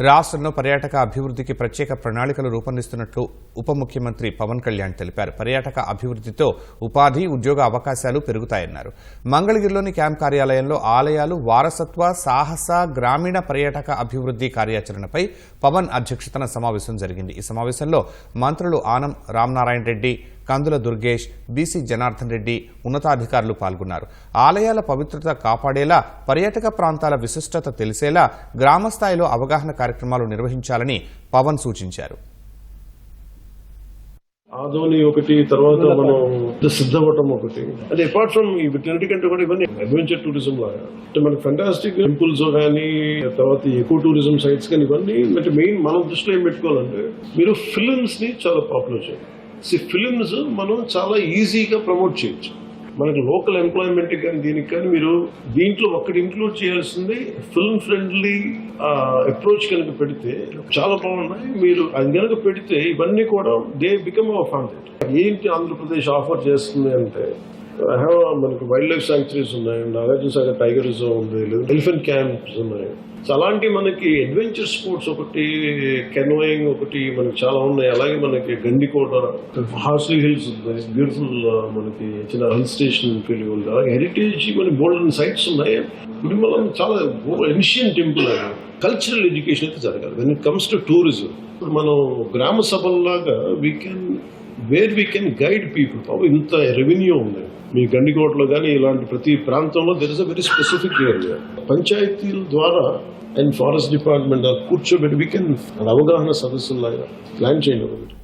రాష్ట్రంలో పర్యాటక అభివృద్ధికి ప్రత్యేక ప్రణాళికలు రూపొందిస్తున్నట్లు ఉప ముఖ్యమంత్రి పవన్ కళ్యాణ్ తెలిపారు. పర్యాటక అభివృద్ధితో ఉపాధి ఉద్యోగ అవకాశాలు పెరుగుతాయన్నారు. మంగళగిరిలోని క్యాంప్ కార్యాలయంలో ఆలయాలు వారసత్వ సాహస గ్రామీణ పర్యాటక అభివృద్ధి కార్యాచరణపై పవన్ అధ్యక్షతన సమావేశం జరిగింది. ఈ సమావేశంలో మంత్రులు ఆనం రామనారాయణ రెడ్డి కందుల దుర్గేష్ బీసీ జనార్దన్ రెడ్డి ఉన్నతాధికారులు పాల్గొన్నారు. ఆలయాల పవిత్రత కాపాడేలా పర్యాటక ప్రాంతాల విశిష్టత తెలిసేలా గ్రామస్థాయిలో అవగాహన కార్యక్రమాలు నిర్వహించాలని పవన్ సూచించారు. ఆదోని ఒకటి తర్వాత మనం సిద్ధవటం ఒకటి. అది అపార్ట్ ఫ్రమ్ ఈ కూడా ఇవన్నీ అడ్వెంచర్ టూరిజం లాగా. అంటే మనకి ఫెంటాస్టిక్ టెంపుల్స్ కానీ తర్వాత ఎకో టూరిజం సైట్స్ కానీ ఇవన్నీ అంటే మెయిన్ మనం దృష్టిలో ఏం పెట్టుకోవాలంటే మీరు ఫిలిమ్స్ని చాలా పాపులర్ చేయాలి. సి ఫిలిమ్స్ మనం చాలా ఈజీగా ప్రమోట్ చేయొచ్చు. మనకి లోకల్ ఎంప్లాయ్మెంట్ కానీ దీనికి కానీ మీరు దీంట్లో ఒక్కటి ఇంక్లూడ్ చేయాల్సింది ఫిల్మ్ ఫ్రెండ్లీ అప్రోచ్ కనుక పెడితే చాలా బాగున్నాయి. మీరు అది కనుక పెడితే ఇవన్నీ కూడా దే బికమ్ అవర్ ఫండ్ ఏంటి ఆంధ్రప్రదేశ్ ఆఫర్ చేస్తుంది అంటే మనకి వైల్డ్ లైఫ్ సాంక్చురీస్ ఉన్నాయి. నాగార్జున సాగర్ టైగర్ రిజర్వ్ ఉంది ఎలిఫెంట్ క్యాంప్స్ ఉన్నాయి. సో అలాంటి మనకి అడ్వెంచర్ స్పోర్ట్స్ ఒకటి కెనోయింగ్ ఒకటి మనకి చాలా ఉన్నాయి. అలాగే మనకి గండికోట హార్స్లీ హిల్స్ ఉన్నాయి. బ్యూటిఫుల్ మనకి చిన్న హిల్ స్టేషన్ ఫీల్ ఉంది. అలాగే హెరిటేజ్ మన గోల్డెన్ సైట్స్ ఉన్నాయి. ఇది మనం చాలా ఎన్షియన్ టెంపుల్ అది. కల్చరల్ ఎడ్యుకేషన్ అయితే జరగాలి. When it comes to tourism ఇప్పుడు మనం గ్రామ సభల్లాగా we can where we can guide people పాపం ఇంత రెవెన్యూ ఉంది. మీ గండికోటలో కానీ ఇలాంటి ప్రతి ప్రాంతంలో there is a very specific area పంచాయతీల ద్వారా అండ్ ఫారెస్ట్ డిపార్ట్మెంట్ కూర్చోబెట్టి వీ కెన్ అవగాహన సదస్సులాగా ప్లాన్ చేయండి ఒకటి.